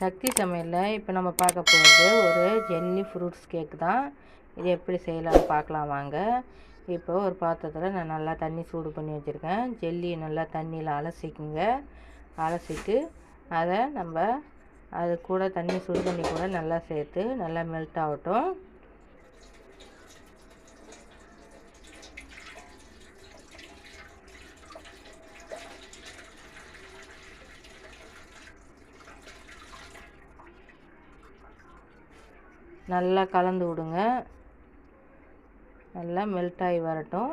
சக்தி சமையலில் இப்போ நம்ம பார்க்க போகிறது ஒரு ஜெல்லி ஃப்ரூட்ஸ் கேக் தான். இது எப்படி செய்யலாம்னு பார்க்கலாம் வாங்க. இப்போ ஒரு பாத்திரத்தில் நான் நல்லா தண்ணி சூடு பண்ணி வச்சுருக்கேன். ஜெல்லி நல்லா தண்ணியில் அலசிக்குங்க. அலசிட்டு அதை நம்ம அது கூட தண்ணி சுடு தண்ணி கூட நல்லா சேர்த்து நல்லா மெல்ட் ஆகட்டும். நல்லா கலந்து விடுங்க. நல்லா மெல்ட் ஆகி வரட்டும்.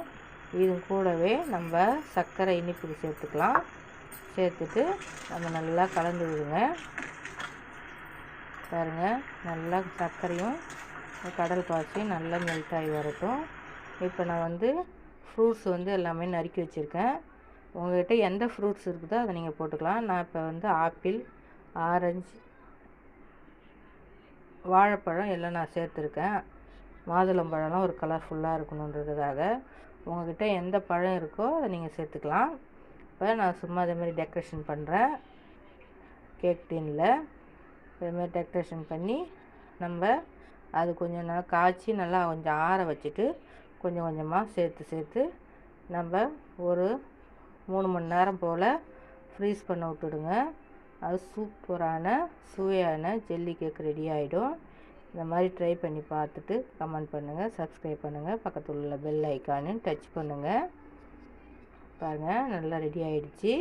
இது கூடவே நம்ம சர்க்கரை இனிப்புக்கு சேர்த்துக்கலாம். சேர்த்துட்டு நம்ம நல்லா கலந்து விடுங்க. பாருங்கள் நல்லா சர்க்கரையும் கடல் பாசி நல்லா மெல்ட் ஆகி வரட்டும். இப்போ நான் வந்து ஃப்ரூட்ஸ் வந்து எல்லாமே நறுக்கி வச்சுருக்கேன். உங்கள்கிட்ட எந்த ஃப்ரூட்ஸ் இருக்குதோ அதை நீங்கள் போட்டுக்கலாம். நான் இப்போ வந்து ஆப்பிள் ஆரஞ்சு வாழைப்பழம் எல்லாம் நான் சேர்த்துருக்கேன். மாதுளம்பழம்லாம் ஒரு கலர்ஃபுல்லாக இருக்கணுன்றதுக்காக. உங்கள்கிட்ட எந்த பழம் இருக்கோ அதை நீங்கள் சேர்த்துக்கலாம். இப்போ நான் சும்மா அதேமாதிரி டெக்கரேஷன் பண்ணுறேன் கேக் டீனில் இதேமாதிரி டெக்கரேஷன் பண்ணி நம்ம அது கொஞ்சம் நல்லா காய்ச்சி நல்லா கொஞ்சம் ஆற வச்சுட்டு கொஞ்சம் கொஞ்சமாக சேர்த்து சேர்த்து நம்ம ஒரு மூணு மணி நேரம் போல் ஃப்ரீஸ் பண்ண விட்டுடுங்க. அது சூப்பரான சுவையான ஜெல்லி கேக் ரெடி ஆகிடும் இந்த மாதிரி ட்ரை பண்ணி பார்த்துட்டு கமெண்ட் பண்ணுங்கள் சப்ஸ்கிரைப் பண்ணுங்கள் பக்கத்தில் உள்ள பெல் ஐக்கானு டச் பண்ணுங்கள் பாருங்கள் நல்லா ரெடி ஆகிடுச்சி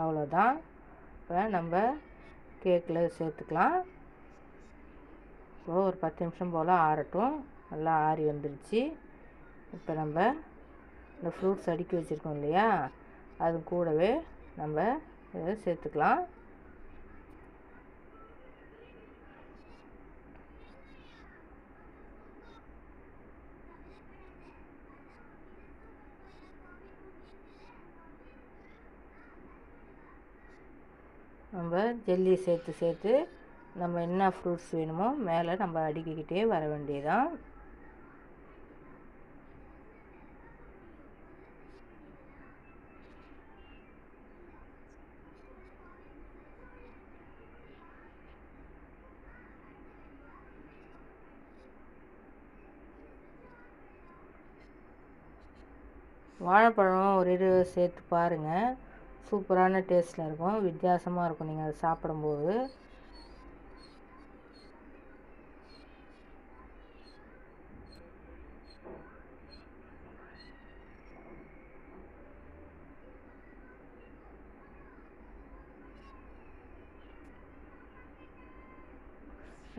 அவ்வளோதான் இப்போ நம்ம கேக்கில் சேர்த்துக்கலாம். இப்போ ஒரு பத்து நிமிஷம் போல் ஆறட்டும். நல்லா ஆறி வந்துடுச்சு இப்போ நம்ம இந்த ஃப்ரூட்ஸ் அடுக்கி வச்சுருக்கோம் இல்லையா? அது கூடவே நம்ம இதை சேர்த்துக்கலாம். நம்ம ஜெல்லி சேர்த்து சேர்த்து நம்ம என்ன ஃப்ரூட்ஸ் வேணுமோ மேலே நம்ம அடுக்கிக்கிட்டே வர வேண்டியதான் வாழைப்பழம் ஒரு இது சேர்த்து பாருங்கள் சூப்பரான டேஸ்ட்டில் இருக்கும். வித்தியாசமாக இருக்கும் நீங்கள் அதை சாப்பிடும்போது.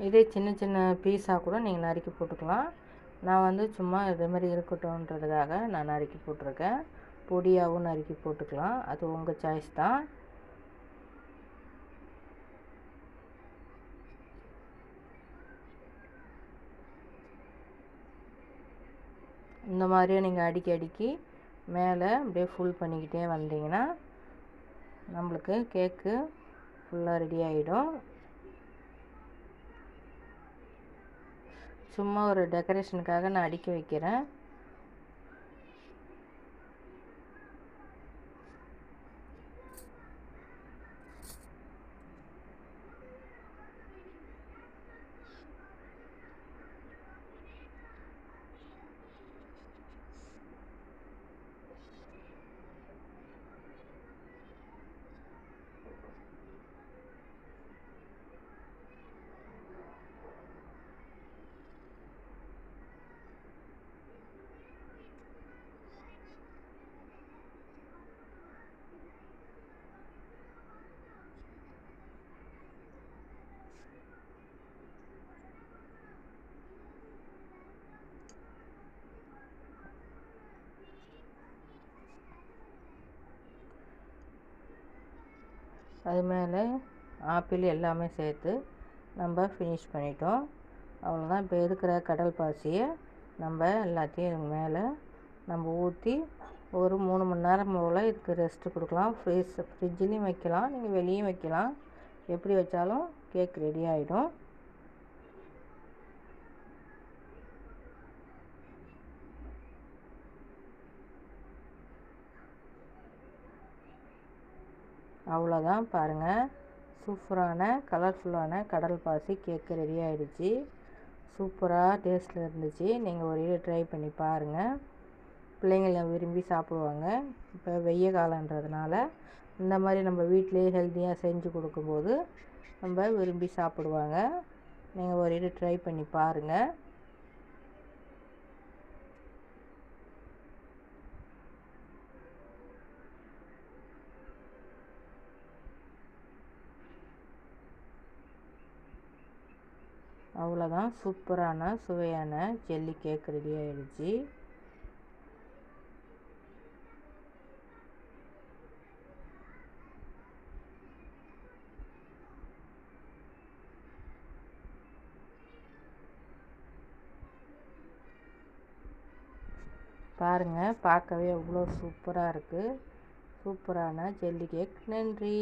இதே சின்ன சின்ன பீஸாக கூட நீங்கள் நறுக்கி போட்டுக்கலாம். நான் வந்து சும்மா இதே மாதிரி இருக்கட்டும்ன்றதுக்காக நான் நறுக்கி போட்டிருக்கேன். பொடியாகவும் நறுக்கி போட்டுக்கலாம். அது உங்கள் சாய்ஸ் தான். இந்த மாதிரியே நீங்கள் அடிக்கி அடிக்கி மேலே அப்படியே ஃபுல் பண்ணிக்கிட்டே வந்தீங்கன்னா நம்மளுக்கு கேக்கு ஃபுல்லாக ரெடி ஆகிடும் சும்மா ஒரு டெக்கரேஷனுக்காக நான் அடுக்கி வைக்கிறேன். அது மேலே ஆப்பிள் எல்லாமே சேர்த்து நம்ம ஃபினிஷ் பண்ணிட்டோம். அவ்வளோதான் இப்போ இருக்கிற கடல் பாசியை நம்ம எல்லாத்தையும் மேலே நம்ம ஊற்றி ஒரு மூணு மணி நேரம் போல் இதுக்கு ரெஸ்ட்டு கொடுக்கலாம். ஃப்ரீஸ் ஃப்ரிட்ஜ்லேயும் வைக்கலாம். நீங்கள் வெளியும் வைக்கலாம். எப்படி வச்சாலும் கேக் ரெடி ஆகிடும் அவ்வளோதான் பாருங்கள் சூப்பரான கலர்ஃபுல்லான கடல் பாசி கேக்கு ரெடி ஆகிடுச்சி சூப்பராக டேஸ்ட்டில் இருந்துச்சு. நீங்கள் ஒரு இது ட்ரை பண்ணி பாருங்கள் பிள்ளைங்கள விரும்பி சாப்பிடுவாங்க. இப்போ வெய்ய காலன்றதுனால இந்த மாதிரி நம்ம வீட்டிலேயே ஹெல்த்தியாக செஞ்சு கொடுக்கும்போது நம்ம விரும்பி சாப்பிடுவாங்க. நீங்கள் ஒரு இது ட்ரை பண்ணி பாருங்கள் அவ்வளோதான் சூப்பரான சுவையான ஜெல்லி கேக் ரெடி ஆகிடுச்சு பாருங்கள் பார்க்கவே எவ்வளோ சூப்பராக இருக்குது சூப்பரான ஜெல்லி கேக். நன்றி.